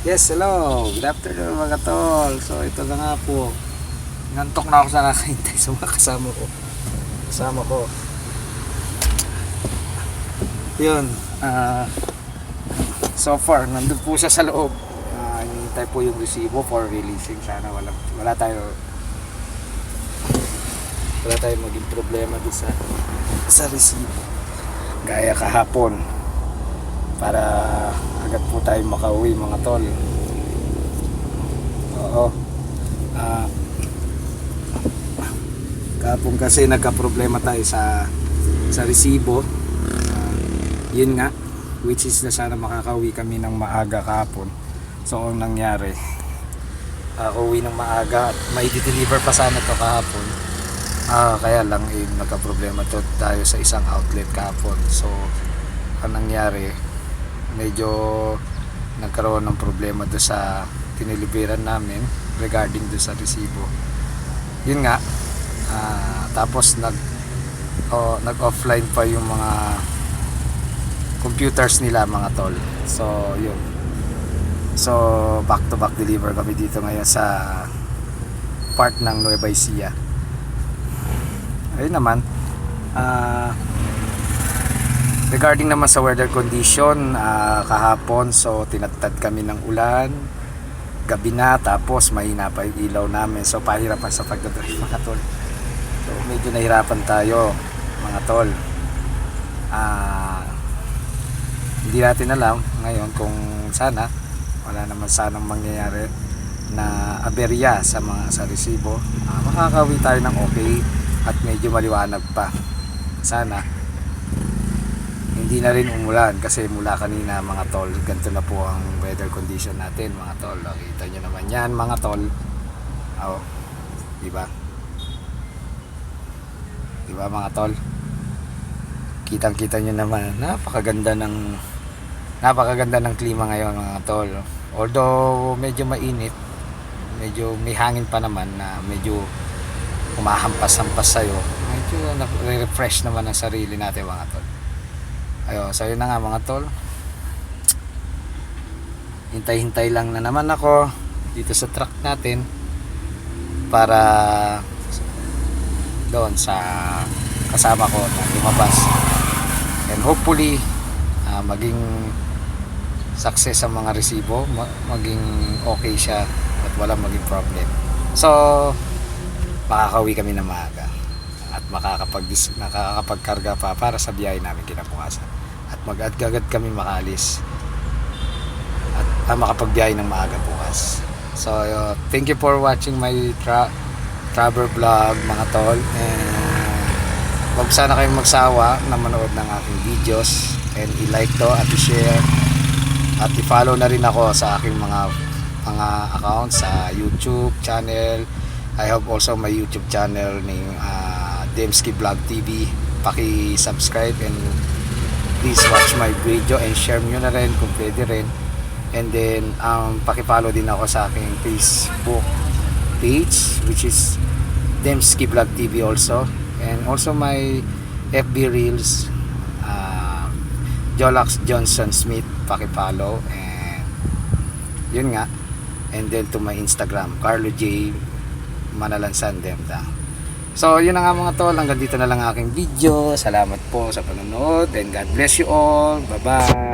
Yes, hello. Good afternoon mga tol. So ito na nga po. Nantok na ako sa nakahintay sa mga kasama ko. Kasama ko. Yun. ah so far, nandun po siya sa loob. Uh, hinihintay po yung resibo for releasing. Sana wala, wala tayo wala tayong maging problema doon sa sa resibo. Gaya kahapon para agad po tayo makauwi mga tol. Oo. Ah kahapon kasi nagka-problema tayo sa sa resibo. Ah, yun nga which is na sana makakauwi kami ng maaga kahapon. So ang nangyari uh, uwi ng maaga at may deliver pa sana to kahapon. Ah, kaya lang eh, nagka-problema to tayo sa isang outlet kahapon. So ang nangyari medyo nagkaroon ng problema do sa tiniliberan namin regarding do sa resibo. Yun nga ah, tapos nag oh, nag offline pa yung mga computers nila mga tol. So yun. So back to back deliver kami dito ngayon sa part ng Nueva Ecija. Ayun naman ah Regarding naman sa weather condition, ah, kahapon so tinatad kami ng ulan, gabi na tapos mahina pa yung ilaw namin so pahirapan sa pagdadrive mga tol. So medyo nahirapan tayo mga tol. Ah, hindi natin alam ngayon kung sana wala naman sanang mangyayari na aberya sa mga sa resibo. Ah, makakawi tayo ng okay at medyo maliwanag pa. Sana hindi na rin umulan kasi mula kanina mga tol ganito na po ang weather condition natin mga tol. Nakita nyo naman yan mga tol. Oh, di ba di ba mga tol? Kitang kita nyo naman napakaganda ng napakaganda ng klima ngayon mga tol. Although medyo mainit medyo may hangin pa naman na medyo humahampas-hampas sa'yo medyo refresh naman ang sarili natin mga tol Ayun, so yun na nga mga tol. Hintay-hintay lang na naman ako dito sa truck natin para doon sa kasama ko na lumabas. And hopefully ah, maging success ang mga resibo, ma- maging okay siya at wala maging problem. So, makakauwi kami na maaga at makakapag nakakapagkarga pa para sa biyahe namin kinabukasan at mag-agad kami makalis at ah, makapagbiyahe ng maaga bukas. So uh, thank you for watching my tra travel vlog mga tol. And wag sana kayong magsawa na manood ng aking videos. And i-like to at i-share. At i-follow na rin ako sa aking mga mga accounts sa YouTube channel. I have also my YouTube channel named uh, Demski Vlog TV. Paki-subscribe and please watch my video and share nyo na rin kung pwede rin. And then, um, paki-follow din ako sa aking Facebook page which is Demski Vlog TV also. And also my FB Reels uh, Jolax Johnson Smith paki-follow and yun nga and then to my Instagram Carlo J Manalansan Demda. So, yun na nga mga tol. Hanggang dito na lang aking video. Salamat po sa panonood and God bless you all. Bye-bye.